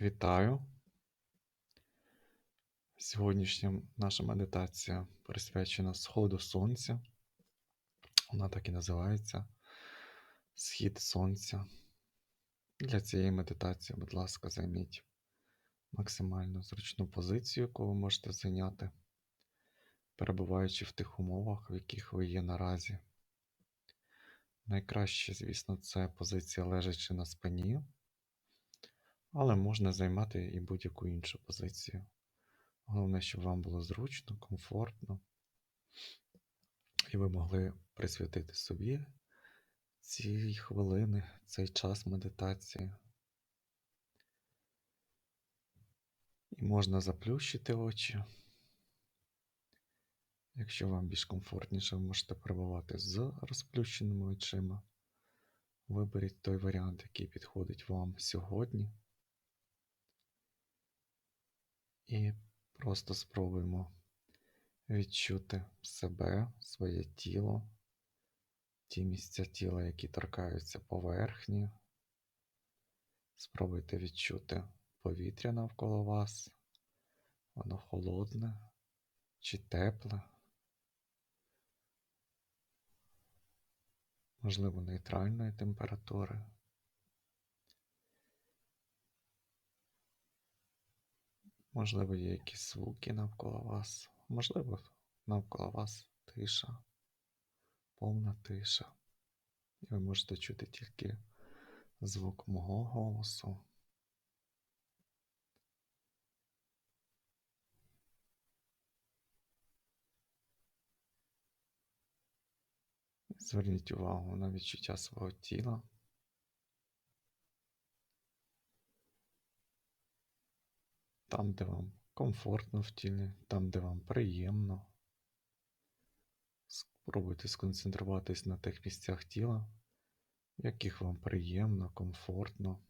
Вітаю! Сьогоднішня наша медитація присвячена сходу сонця. Вона так і називається Схід сонця. Для цієї медитації, будь ласка, займіть максимально зручну позицію, яку ви можете зайняти, перебуваючи в тих умовах, в яких ви є наразі. Найкраще, звісно, це позиція лежачи на спині, але можна займати і будь-яку іншу позицію. Головне, щоб вам було зручно, комфортно, і ви могли присвятити собі ці хвилини, цей час медитації. І можна заплющити очі. Якщо вам більш комфортніше, ви можете перебувати з розплющеними очима. Виберіть той варіант, який підходить вам сьогодні. І просто спробуємо відчути себе, своє тіло, ті місця тіла, які торкаються поверхні. Спробуйте відчути повітря навколо вас, воно холодне чи тепле, можливо, нейтральної температури. Можливо, є якісь звуки навколо вас, можливо, навколо вас тиша, повна тиша. І ви можете чути тільки звук мого голосу. Зверніть увагу на відчуття свого тіла. Там, де вам комфортно в тілі, там, де вам приємно. Спробуйте сконцентруватись на тих місцях тіла, в яких вам приємно, комфортно.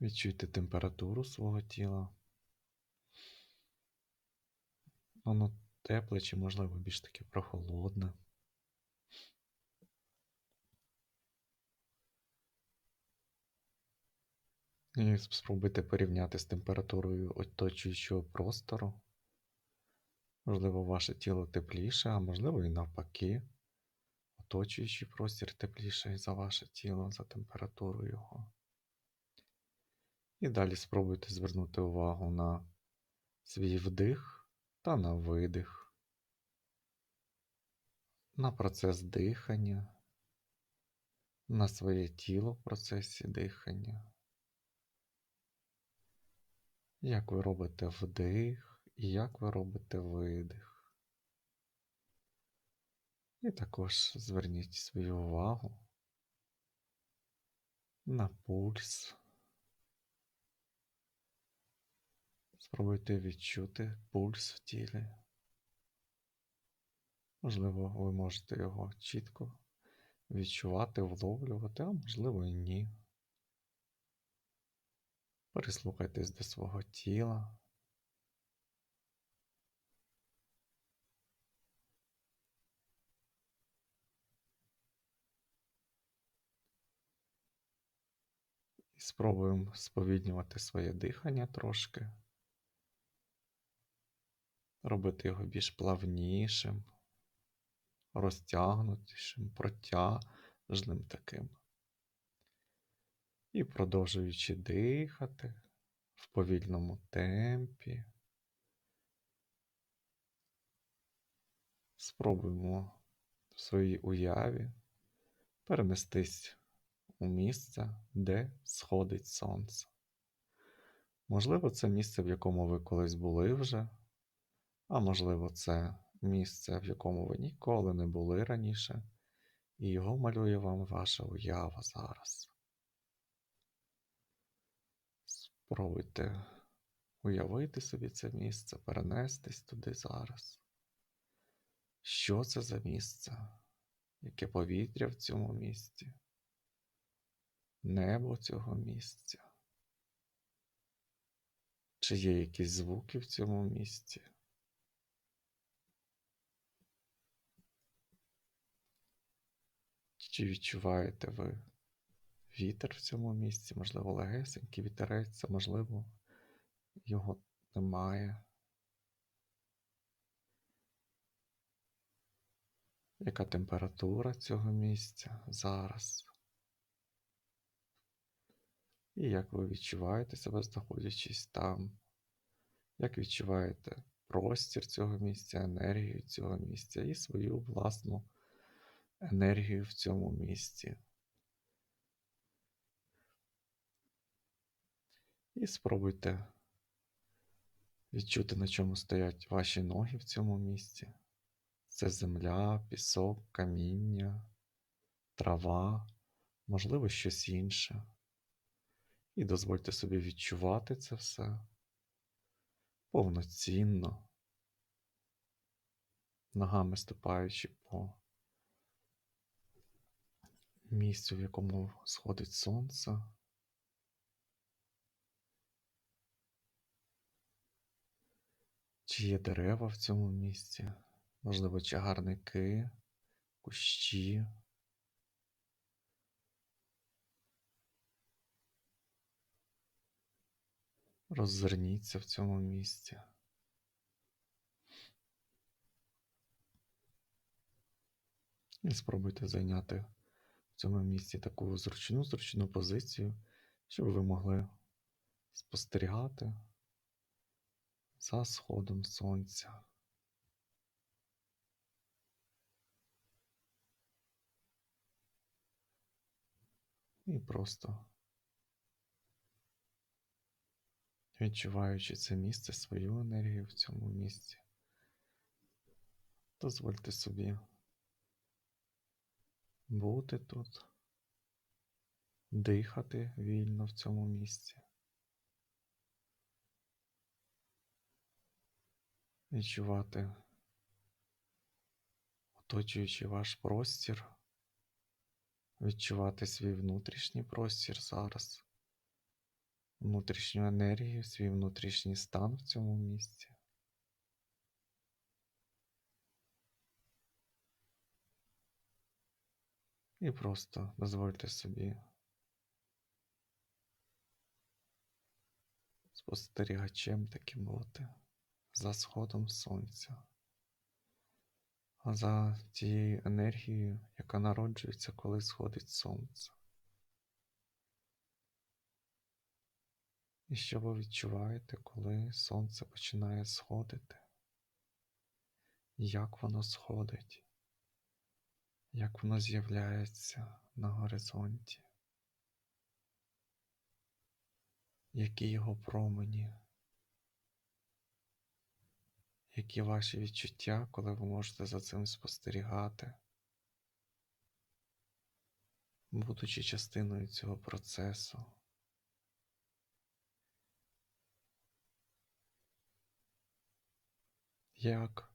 Відчуйте температуру свого тіла. Воно тепле чи, можливо, більш таки прохолодне. І спробуйте порівняти з температурою оточуючого простору. Можливо, ваше тіло тепліше, а можливо і навпаки. Оточуючий простір тепліший за ваше тіло, за температуру його. І далі спробуйте звернути увагу на свій вдих та на видих, на процес дихання, на своє тіло в процесі дихання. Як ви робите вдих і як ви робите видих. І також зверніть свою увагу на пульс. Спробуйте відчути пульс в тілі. Можливо, ви можете його чітко відчувати, вловлювати, а можливо і ні. Прислухайтесь до свого тіла. І спробуємо сповіднювати своє дихання трошки, робити його більш плавнішим, розтягнутішим, протяжним таким. І продовжуючи дихати в повільному темпі, спробуємо в своїй уяві перенестись у місце, де сходить сонце. Можливо, це місце, в якому ви колись були вже, а можливо, це місце, в якому ви ніколи не були раніше, і його малює вам ваша уява зараз. Спробуйте уявити собі це місце, перенестись туди зараз. Що це за місце? Яке повітря в цьому місці? Небо цього місця? Чи є якісь звуки в цьому місці? Чи відчуваєте ви вітер в цьому місці, можливо, легесенький вітерець, можливо, його немає. Яка температура цього місця зараз? І як ви відчуваєте себе, знаходячись там? Як відчуваєте простір цього місця, енергію цього місця і свою власну енергію в цьому місці? І спробуйте відчути, на чому стоять ваші ноги в цьому місці. Це земля, пісок, каміння, трава, можливо, щось інше. І дозвольте собі відчувати це все повноцінно, ногами ступаючи по місцю, в якому сходить сонце. Чи є дерева в цьому місці, можливо, чагарники, кущі. Роззирніться в цьому місці. І спробуйте зайняти в цьому місці таку зручну, зручну позицію, щоб ви могли спостерігати за сходом сонця. І просто відчуваючи це місце, свою енергію в цьому місці, дозвольте собі бути тут, дихати вільно в цьому місці. Відчувати, оточуючи ваш простір, відчувати свій внутрішній простір зараз внутрішню енергію, свій внутрішній стан в цьому місці. І просто дозвольте собі спостерігачем таким бути за сходом сонця, а за тією енергією, яка народжується, коли сходить сонце. І що ви відчуваєте, коли сонце починає сходити? Як воно сходить? Як воно з'являється на горизонті? Які його промені? Які ваші відчуття, коли ви можете за цим спостерігати, будучи частиною цього процесу? як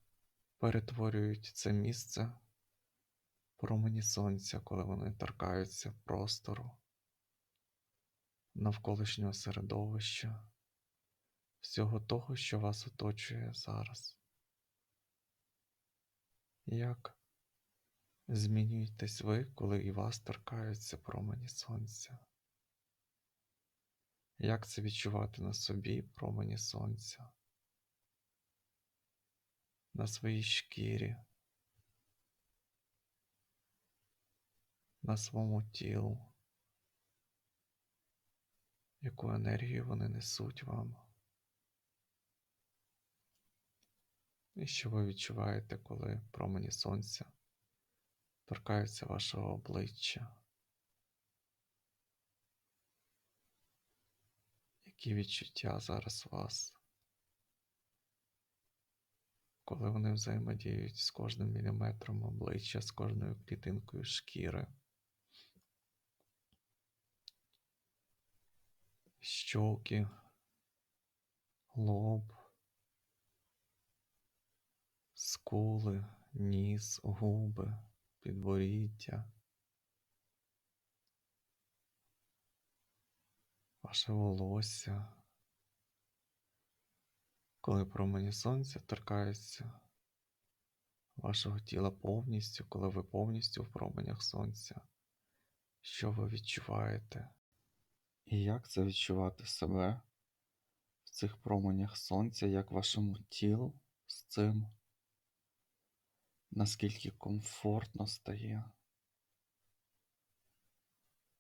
перетворюють це місце промені сонця, коли вони торкаються простору, навколишнього середовища, всього того, що вас оточує зараз. Як змінюєтесь ви, коли і вас торкаються промені сонця? Як це відчувати на собі промені сонця? на своїй шкірі, на своєму тілу, яку енергію вони несуть вам. І що ви відчуваєте, коли промені сонця торкаються вашого обличчя? Які відчуття зараз у вас? коли вони взаємодіють з кожним міліметром обличчя, з кожною клітинкою шкіри. Щоки, лоб, скули, ніс, губи, підборіддя, ваше волосся. Коли промені сонця торкаються вашого тіла повністю, коли ви повністю в променях сонця, що ви відчуваєте, і як це відчувати себе в цих променях сонця, як вашому тілу з цим, наскільки комфортно стає.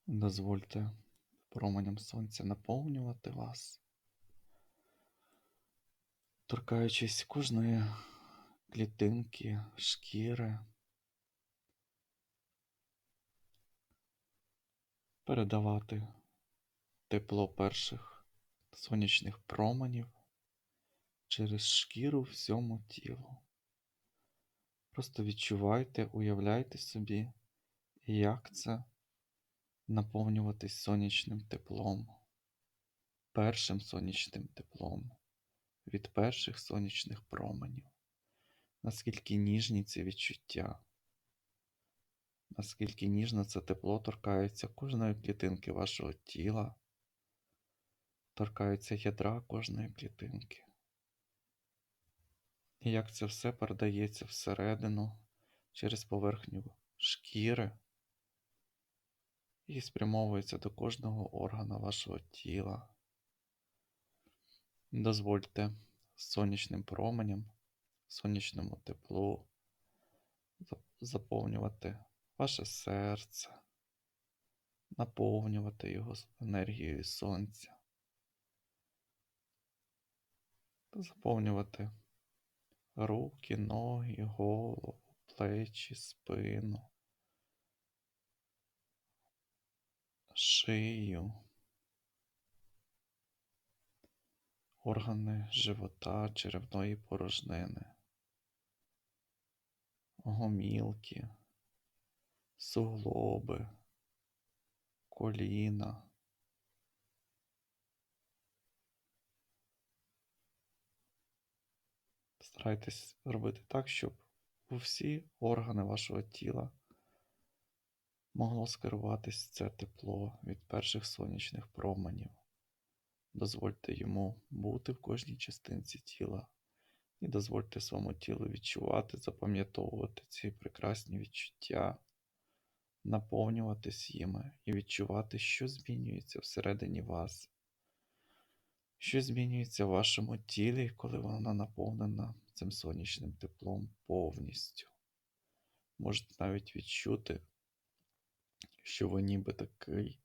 Дозвольте променям сонця наповнювати вас, торкаючись кожної клітинки, шкіри, передавати тепло перших сонячних променів через шкіру всьому тілу. Просто відчувайте, уявляйте собі, як це наповнюватись сонячним теплом, першим сонячним теплом від перших сонячних променів. Наскільки ніжні ці відчуття, наскільки ніжно це тепло торкається кожної клітинки вашого тіла, торкається ядра кожної клітинки. І як це все передається всередину через поверхню шкіри і спрямовується до кожного органа вашого тіла. Дозвольте сонячним променям, сонячному теплу заповнювати ваше серце, наповнювати його енергією сонця, заповнювати руки, ноги, голову, плечі, спину, шию, органи живота, черевної порожнини, гомілки, суглоби, коліна. Старайтесь робити так, щоб усі органи вашого тіла могло скеруватись це тепло від перших сонячних променів. Дозвольте йому бути в кожній частинці тіла, і дозвольте своєму тілу відчувати, запам'ятовувати ці прекрасні відчуття, наповнюватись їми і відчувати, що змінюється всередині вас, що змінюється в вашому тілі, коли вона наповнена цим сонячним теплом повністю. Можете навіть відчути, що ви ніби такий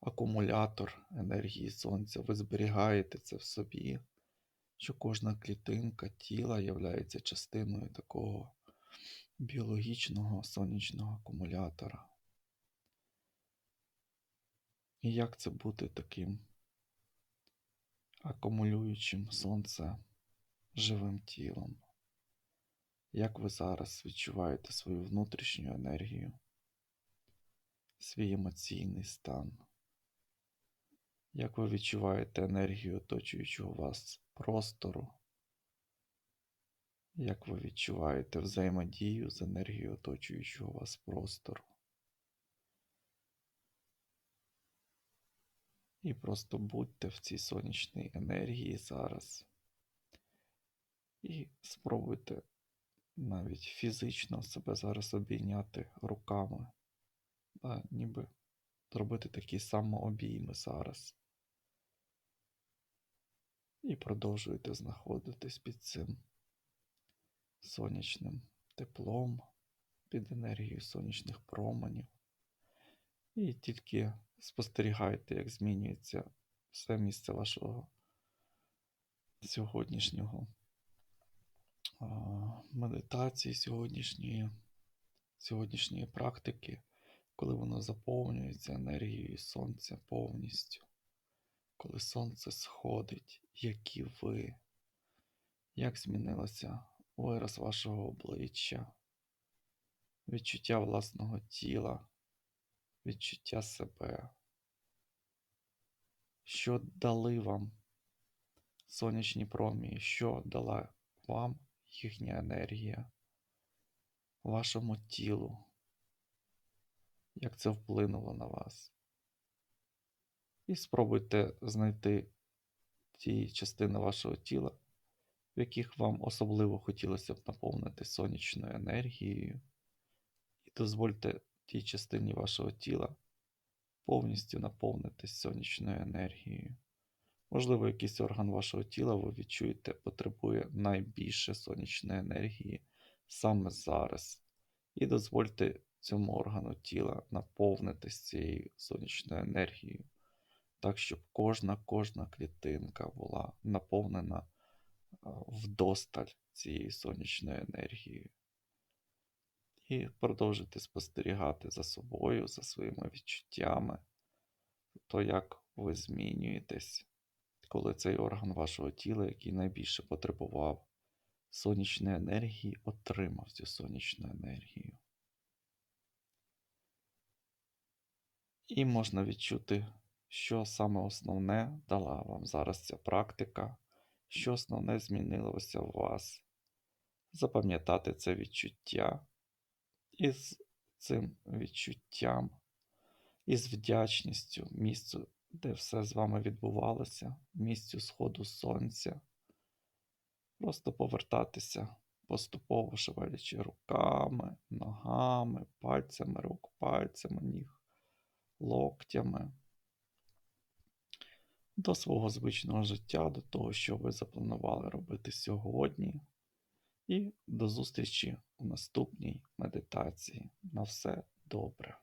акумулятор енергії сонця, ви зберігаєте це в собі, що кожна клітинка тіла є частиною такого біологічного сонячного акумулятора. І як це бути таким акумулюючим сонце живим тілом? Як ви зараз відчуваєте свою внутрішню енергію, свій емоційний стан? Як ви відчуваєте енергію оточуючого вас простору? Як ви відчуваєте взаємодію з енергією оточуючого вас простору? І просто будьте в цій сонячній енергії зараз. І спробуйте навіть фізично себе зараз обійняти руками, да, ніби зробити такі самообійми зараз. І продовжуєте знаходитись під цим сонячним теплом, під енергією сонячних променів. І тільки спостерігайте, як змінюється все місце вашого сьогоднішнього медитації, сьогоднішньої, сьогоднішньої практики, коли воно заповнюється енергією сонця повністю. Коли сонце сходить, які ви, як змінилося вираз вашого обличчя, відчуття власного тіла, відчуття себе, що дали вам сонячні промії, що дала вам їхня енергія, вашому тілу, як це вплинуло на вас. І спробуйте знайти ті частини вашого тіла, в яких вам особливо хотілося б наповнити сонячною енергією, і дозвольте тій частині вашого тіла повністю наповнитись сонячною енергією. Можливо, якийсь орган вашого тіла ви відчуєте потребує найбільше сонячної енергії саме зараз. І дозвольте цьому органу тіла наповнитись цією сонячною енергією, так, щоб кожна кожна клітинка була наповнена вдосталь цією сонячною енергією. І продовжуйте спостерігати за собою, за своїми відчуттями, то як ви змінюєтесь, коли цей орган вашого тіла, який найбільше потребував сонячної енергії, отримав цю сонячну енергію. І можна відчути, що саме основне дала вам зараз ця практика, що основне змінилося у вас. Запам'ятати це відчуття і з цим відчуттям, і з вдячністю місцю, де все з вами відбувалося, місцю сходу сонця. Просто повертатися поступово шевелячи руками, ногами, пальцями рук, пальцями ніг, локтями до свого звичного життя, до того, що ви запланували робити сьогодні. І до зустрічі у наступній медитації. На все добре.